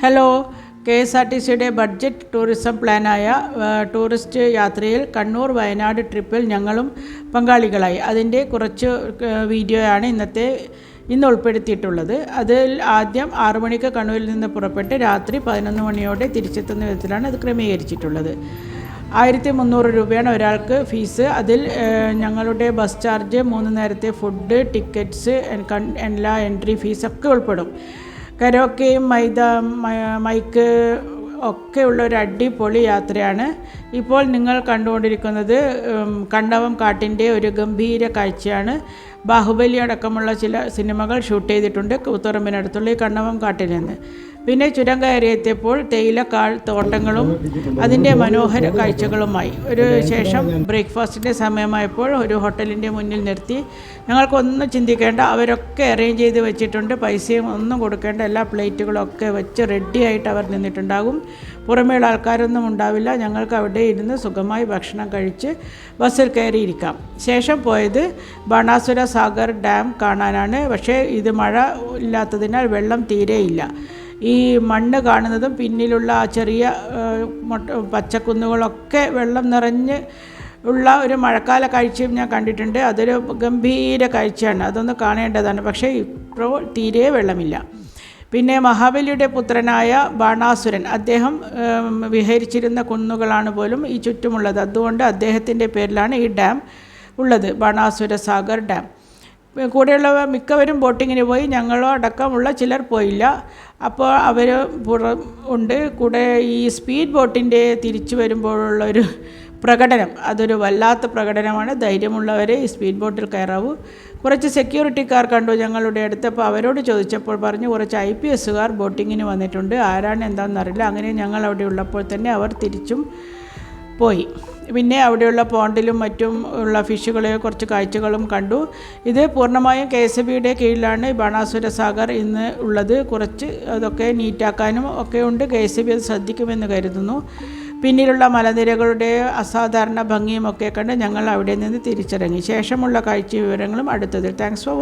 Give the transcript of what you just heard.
Hello K S R T സിയുടെ budget tourism പ്ലാനായ tourist യാത്രയിൽ കണ്ണൂർ വയനാട് ട്രിപ്പിൽ ഞങ്ങളും പങ്കാളികളായി. അതിന്റെ കുറച്ച് വീഡിയോ വീഡിയോയാണ് ഇന്നത്തെ ഇന്ന് ഉൾപ്പെടുത്തിയിട്ടുള്ളത്. അതിൽ ആദ്യം ആറു മണിക്ക് കണ്ണൂരിൽ നിന്ന് പുറപ്പെട്ട് രാത്രി പതിനൊന്ന് മണിയോടെ തിരിച്ചെത്തുന്ന വിധത്തിലാണ് അത് ക്രമീകരിച്ചിട്ടുള്ളത്. ആയിരത്തി മുന്നൂറ് രൂപയാണ് ഒരാൾക്ക് ഫീസ്. അതിൽ ഞങ്ങളുടെ ബസ് ചാർജ് മൂന്ന് നേരത്തെ ഫുഡ് ടിക്കറ്റ്സ് എല്ലാ എൻട്രി ഫീസൊക്കെ ഉൾപ്പെടും. കരോക്കയും മൈദ മൈക്ക് ഒക്കെ ഉള്ള ഒരു അടിപൊളി യാത്രയാണ്. ഇപ്പോൾ നിങ്ങൾ കണ്ടുകൊണ്ടിരിക്കുന്നത് കണ്ടവം കാട്ടിന്റെ ഒരു ഗംഭീര കാഴ്ചയാണ്. ബാഹുബലി അടക്കമുള്ള ചില സിനിമകൾ ഷൂട്ട് ചെയ്തിട്ടുണ്ട് കൂത്തുറമ്പിനടുത്തുള്ള ഈ കണ്ണവം കാട്ടിൽ നിന്ന്. പിന്നെ ചുരം കയറി എത്തിയപ്പോൾ തേയില തോട്ടങ്ങളും അതിന്റെ മനോഹര കാഴ്ചകളുമായി. ഒരു ശേഷം ബ്രേക്ക്ഫാസ്റ്റിന്റെ സമയമായപ്പോൾ ഒരു ഹോട്ടലിന്റെ മുന്നിൽ നിർത്തി. ഞങ്ങൾക്കൊന്നും ചിന്തിക്കേണ്ട അവരൊക്കെ അറേഞ്ച് ചെയ്ത് വെച്ചിട്ടുണ്ട്. പൈസയും ഒന്നും കൊടുക്കേണ്ട എല്ലാ പ്ലേറ്റുകളൊക്കെ വെച്ച് റെഡിയായിട്ട് അവർ നിന്നിട്ടുണ്ടാകും. പുറമേയുള്ള ആൾക്കാരൊന്നും ഉണ്ടാവില്ല. ഞങ്ങൾക്ക് അവിടെ ഇരുന്ന് സുഖമായി ഭക്ഷണം കഴിച്ച് ബസ്സിൽ കയറിയിരിക്കാം. ശേഷം പോയത് ബാണാസുര സാഗർ ഡാം കാണാനാണ്. പക്ഷേ ഇത് മഴ ഇല്ലാത്തതിനാൽ വെള്ളം തീരെയില്ല. ഈ മണ്ണ് കാണുന്നതും പിന്നിലുള്ള ആ ചെറിയ മൊട്ട പച്ചക്കുന്നുകളൊക്കെ വെള്ളം നിറഞ്ഞ് ഉള്ള ഒരു മഴക്കാല കാഴ്ചയും ഞാൻ കണ്ടിട്ടുണ്ട്. അതൊരു ഗംഭീര കാഴ്ചയാണ്. അതൊന്ന് കാണേണ്ടതാണ്. പക്ഷേ ഇപ്പോൾ തീരെ വെള്ളമില്ല. പിന്നെ മഹാബലിയുടെ പുത്രനായ ബാണാസുരൻ അദ്ദേഹം വിഹരിച്ചിരുന്ന കുന്നുകളാണ് പോലും ഈ ചുറ്റുമുള്ളത്. അതുകൊണ്ട് അദ്ദേഹത്തിന്റെ പേരിലാണ് ഈ ഡാം ഉള്ളത്. ബാണാസുര സാഗർ ഡാം. കൂടെയുള്ള മിക്കവരും ബോട്ടിങ്ങിന് പോയി. ഞങ്ങളോ അടക്കമുള്ള ചിലർ പോയില്ല. അപ്പോൾ അവർ പുറം ഉണ്ട്. കൂടെ ഈ സ്പീഡ് ബോട്ടിന്റെ തിരിച്ചു വരുമ്പോഴുള്ള ഒരു പ്രകടനം. അതൊരു വല്ലാത്ത പ്രകടനമാണ്. ധൈര്യമുള്ളവരെ ഈ സ്പീഡ് ബോട്ടിൽ കയറാവൂ. കുറച്ച് സെക്യൂരിറ്റിക്കാർ കണ്ടു ഞങ്ങളുടെ അടുത്ത്. അപ്പോൾ അവരോട് ചോദിച്ചപ്പോൾ പറഞ്ഞു കുറച്ച് ഐ പി എസ്സുകാർ ബോട്ടിങ്ങിന് വന്നിട്ടുണ്ട്. ആരാണ് എന്താണെന്നറിയില്ല. അങ്ങനെ ഞങ്ങൾ അവിടെ ഉള്ളപ്പോൾ തന്നെ അവർ തിരിച്ചും പോയി. പിന്നെ അവിടെയുള്ള പോണ്ടിലും മറ്റും ഉള്ള ഫിഷുകളെ കുറച്ച് കാഴ്ചകളും കണ്ടു. ഇത് പൂർണമായും കെ എസ് ബിയുടെ കീഴിലാണ് ബാണാസുര സാഗർ ഇന്ന് ഉള്ളത്. കുറച്ച് അതൊക്കെ നീറ്റാക്കാനും ഒക്കെ ഉണ്ട്. കെ എസ് ബി അത് ശ്രദ്ധിക്കുമെന്ന് കരുതുന്നു. പിന്നിലുള്ള മലനിരകളുടെ അസാധാരണ ഭംഗിയും ഒക്കെ കണ്ട് ഞങ്ങൾ അവിടെ നിന്ന് തിരിച്ചിറങ്ങി. ശേഷമുള്ള കാഴ്ച വിവരങ്ങളും അടുത്തതിൽ. Thanks for